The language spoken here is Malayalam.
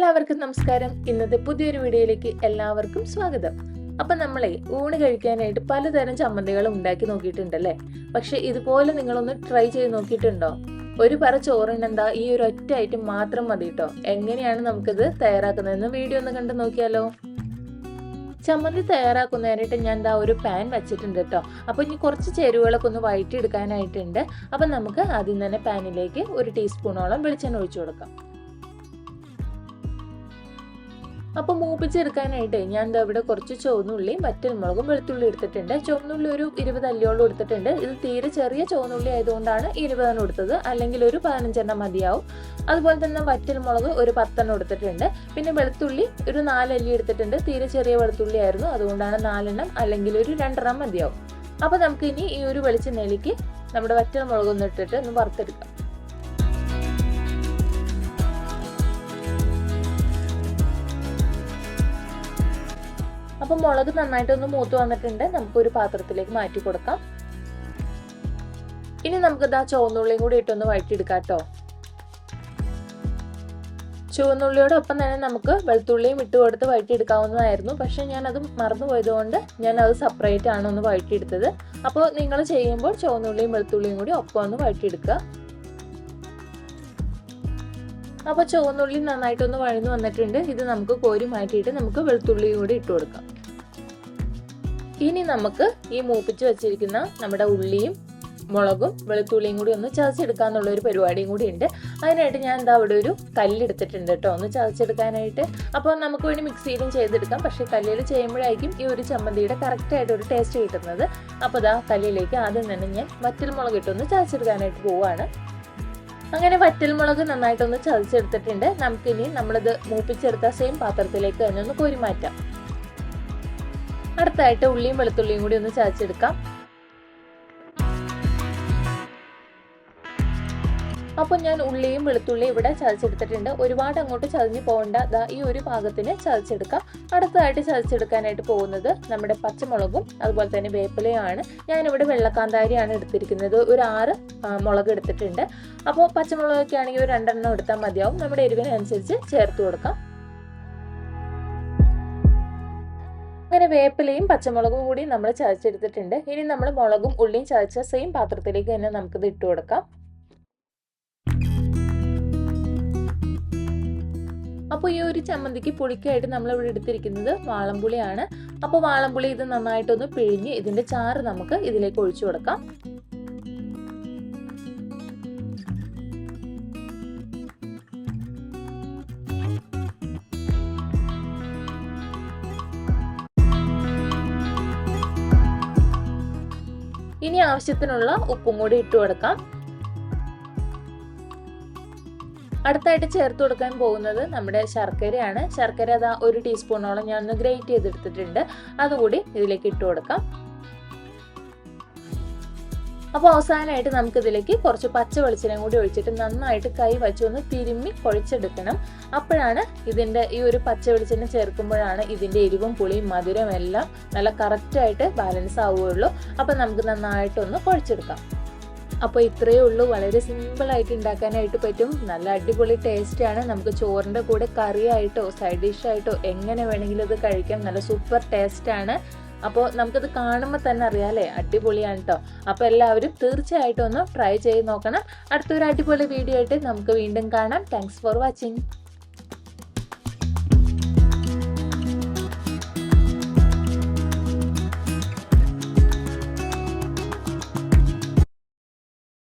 എല്ലാവർക്കും നമസ്കാരം. ഇന്നത്തെ പുതിയൊരു വീഡിയോയിലേക്ക് എല്ലാവർക്കും സ്വാഗതം. അപ്പൊ നമ്മളെ ഊണ് കഴിക്കാനായിട്ട് പലതരം ചമ്മന്തികൾ ഉണ്ടാക്കി നോക്കിയിട്ടുണ്ടല്ലേ? പക്ഷെ ഇതുപോലെ നിങ്ങളൊന്ന് ട്രൈ ചെയ്ത് നോക്കിയിട്ടുണ്ടോ? ഒരു പറ ചോറിനെന്താ ഈ ഒരു ഒറ്റ ഐറ്റം മാത്രം മതി കേട്ടോ എങ്ങനെയാണ് നമുക്കിത് തയ്യാറാക്കുന്നതെന്ന് വീഡിയോ ഒന്ന് കണ്ടു നോക്കിയാലോ? ചമ്മന്തി തയ്യാറാക്കുന്നതിനായിട്ട് ഞാൻ എന്താ ഒരു പാൻ വെച്ചിട്ടുണ്ട് കേട്ടോ അപ്പോൾ ഇനി കുറച്ച് ചേരുവകളൊക്കെ ഒന്ന് വഴറ്റിയെടുക്കാനായിട്ടുണ്ട്. അപ്പം നമുക്ക് ആദ്യം തന്നെ പാനിലേക്ക് ഒരു ടീസ്പൂണോളം വെളിച്ചെണ്ണ ഒഴിച്ചു കൊടുക്കാം. അപ്പോൾ മൂപ്പിച്ചെടുക്കാനായിട്ട് ഞാൻ എന്താ ഇവിടെ കുറച്ച് ചുവന്നുള്ളിയും വറ്റൽമുളകും വെളുത്തുള്ളി എടുത്തിട്ടുണ്ട്. ചുവന്നുള്ളി ഒരു ഇരുപത് അല്ലിയോളം എടുത്തിട്ടുണ്ട്. ഇത് തീരെ ചെറിയ ചുവന്നുള്ളി ആയതുകൊണ്ടാണ് ഇരുപതെണ്ണം എടുത്തത്. അല്ലെങ്കിൽ ഒരു പതിനഞ്ചെണ്ണം മതിയാവും. അതുപോലെ തന്നെ വറ്റൽമുളക് ഒരു പത്തെണ്ണം എടുത്തിട്ടുണ്ട്. പിന്നെ വെളുത്തുള്ളി ഒരു നാലല്ലി എടുത്തിട്ടുണ്ട്. തീരെ ചെറിയ വെളുത്തുള്ളി ആയിരുന്നു. അതുകൊണ്ടാണ് നാലെണ്ണം അല്ലെങ്കിൽ ഒരു രണ്ടെണ്ണം മതിയാവും. അപ്പോൾ നമുക്ക് ഇനി ഈ ഒരു വെളിച്ചെണ്ണയിലേക്ക് നമ്മുടെ വറ്റൽമുളക് ഒന്ന് ഇട്ടിട്ട് ഒന്ന് വറുത്തെടുക്കാം. അപ്പം മുളക് നന്നായിട്ടൊന്ന് മൂത്ത് വന്നിട്ടുണ്ട്. നമുക്ക് ഒരു പാത്രത്തിലേക്ക് മാറ്റി കൊടുക്കാം. ഇനി നമുക്ക് ആ ചുവന്നുള്ളിയും കൂടി ഇട്ടൊന്ന് വഴറ്റിയെടുക്കാം കേട്ടോ ചുവന്നുള്ളിയോടൊപ്പം തന്നെ നമുക്ക് വെളുത്തുള്ളിയും ഇട്ട് കൊടുത്ത് വഴറ്റിയെടുക്കാവുന്നതായിരുന്നു. പക്ഷെ ഞാൻ അത് മറന്നു പോയതുകൊണ്ട് ഞാൻ അത് സെപ്പറേറ്റ് ആണ് ഒന്ന് വഴറ്റിയെടുത്തത്. അപ്പോൾ നിങ്ങൾ ചെയ്യുമ്പോൾ ചുവന്നുള്ളിയും വെളുത്തുള്ളിയും കൂടി ഒപ്പം ഒന്ന് വഴറ്റിയെടുക്കുക. അപ്പോൾ ചുവന്നുള്ളി നന്നായിട്ടൊന്ന് വഴന്നു വന്നിട്ടുണ്ട്. ഇത് നമുക്ക് കോരി മാറ്റിയിട്ട് നമുക്ക് വെളുത്തുള്ളിയും കൂടി ഇട്ട് കൊടുക്കാം. ഇനി നമുക്ക് ഈ മൂപ്പിച്ച് വെച്ചിരിക്കുന്ന നമ്മുടെ ഉള്ളിയും മുളകും വെളുത്തുള്ളിയും കൂടി ഒന്ന് ചതച്ചെടുക്കാന്നുള്ള ഒരു പരിപാടിയും കൂടി ഉണ്ട്. അതിനായിട്ട് ഞാൻ എന്താ അവിടെ ഒരു കല്ലെടുത്തിട്ടുണ്ട് കേട്ടോ ഒന്ന് ചതച്ചെടുക്കാനായിട്ട്. അപ്പോൾ നമുക്ക് വേണ്ടി മിക്സിയിലും ചെയ്തെടുക്കാം. പക്ഷേ കല്ലിൽ ചെയ്യുമ്പോഴായിരിക്കും ഈ ഒരു ചമ്മന്തിയുടെ കറക്റ്റായിട്ട് ഒരു ടേസ്റ്റ് കിട്ടുന്നത്. അപ്പോൾ ഇതാ കല്ലിലേക്ക് ആദ്യം തന്നെ ഞാൻ വറ്റൽ മുളക് ഇട്ടൊന്ന് ചതച്ചെടുക്കാനായിട്ട് പോവുകയാണ് അങ്ങനെ വറ്റൽമുളക് നന്നായിട്ടൊന്ന് ചതച്ചെടുത്തിട്ടുണ്ട്. നമുക്കിനി നമ്മളിത് മൂപ്പിച്ചെടുത്ത സെയിം പാത്രത്തിലേക്ക് തന്നെ ഒന്ന് കോരി മാറ്റാം അടുത്തായിട്ട് ഉള്ളിയും വെളുത്തുള്ളിയും കൂടി ഒന്ന് ചതച്ചെടുക്കാം. അപ്പോൾ ഞാൻ ഉള്ളിയും വെളുത്തുള്ളിയും ഇവിടെ ചതച്ചെടുത്തിട്ടുണ്ട്. ഒരുപാട് അങ്ങോട്ട് ചതഞ്ഞു പോകേണ്ട. ദാ ഈ ഒരു പാകത്തിന് ചതച്ചെടുക്കാം. അടുത്തതായിട്ട് ചതച്ചെടുക്കാനായിട്ട് പോകുന്നത് നമ്മുടെ പച്ചമുളകും അതുപോലെ തന്നെ വേപ്പിലയുമാണ് ഞാനിവിടെ വെള്ളക്കാന്താരിയാണ് എടുത്തിരിക്കുന്നത്. ഒരു ആറ് മുളക് എടുത്തിട്ടുണ്ട്. അപ്പോൾ പച്ചമുളകൊക്കെ ആണെങ്കിൽ ഒരു രണ്ടെണ്ണം എടുത്താൽ മതിയാവും. നമ്മുടെ എരിവിനനുസരിച്ച് ചേർത്ത് കൊടുക്കാം. അങ്ങനെ വേപ്പിലയും പച്ചമുളകും കൂടി നമ്മൾ ചതച്ചെടുത്തിട്ടുണ്ട്. ഇനി നമ്മൾ മുളകും ഉള്ളിയും ചതച്ച സെയിം പാത്രത്തിലേക്ക് തന്നെ നമുക്കിത് ഇട്ട് കൊടുക്കാം. അപ്പോൾ ഈ ഒരു ചമ്മന്തിക്ക് പുളിക്കായിട്ട് നമ്മൾ ഇവിടെ എടുത്തിരിക്കുന്നത് വാളംപുളിയാണ്. അപ്പോൾ വാളംപുളി ഇത് നന്നായിട്ടൊന്ന് പിഴിഞ്ഞ് ഇതിന്റെ ചാറ് നമുക്ക് ഇതിലേക്ക് ഒഴിച്ചു കൊടുക്കാം. ഇനി ആവശ്യത്തിനുള്ള ഉപ്പും കൂടി ഇട്ട് കൊടുക്കാം. അടുത്തായിട്ട് ചേർത്ത് കൊടുക്കാൻ പോകുന്നത് നമ്മുടെ ശർക്കരയാണ്. ശർക്കര അതാ ഒരു ടീസ്പൂണോളം ഞാൻ ഒന്ന് ഗ്രേറ്റ് ചെയ്തെടുത്തിട്ടുണ്ട്. അതുകൂടി ഇതിലേക്ക് ഇട്ട് കൊടുക്കാം. അപ്പോൾ അവസാനമായിട്ട് നമുക്ക് ഇതിലേക്ക് കുറച്ച് പച്ച വെളിച്ചെണ്ണയും കൂടി ഒഴിച്ചിട്ട് നന്നായിട്ട് കൈ വച്ച് ഒന്ന് തിരുമ്മി കുഴച്ചെടുക്കണം. അപ്പോഴാണ് ഇതിന്റെ ഈ ഒരു പച്ച വെളിച്ചെണ്ണ ചേർക്കുമ്പോഴാണ് ഇതിന്റെ എരിവും പുളിയും മധുരവും എല്ലാം നല്ല കറക്റ്റായിട്ട് ബാലൻസ് ആവുകയുള്ളൂ. അപ്പോൾ നമുക്ക് നന്നായിട്ടൊന്ന് കുഴച്ചെടുക്കാം. അപ്പോൾ ഇത്രയേ ഉള്ളൂ. വളരെ സിമ്പിളായിട്ട് ഉണ്ടാക്കാനായിട്ട് പറ്റും. നല്ല അടിപൊളി ടേസ്റ്റാണ് നമുക്ക് ചോറിന്റെ കൂടെ കറിയായിട്ടോ സൈഡ് ഡിഷായിട്ടോ എങ്ങനെ വേണമെങ്കിലും ഇത് കഴിക്കാം. നല്ല സൂപ്പർ ടേസ്റ്റാണ് അപ്പോൾ നമുക്കത് കാണുമ്പോൾ തന്നെ അറിയാമല്ലേ അടിപൊളിയാണ് കേട്ടോ അപ്പോൾ എല്ലാവരും തീർച്ചയായിട്ടും ഒന്ന് ട്രൈ ചെയ്ത് നോക്കണം. അടുത്തൊരു അടിപൊളി വീഡിയോ ആയിട്ട് നമുക്ക് വീണ്ടും കാണാം. Thanks for watching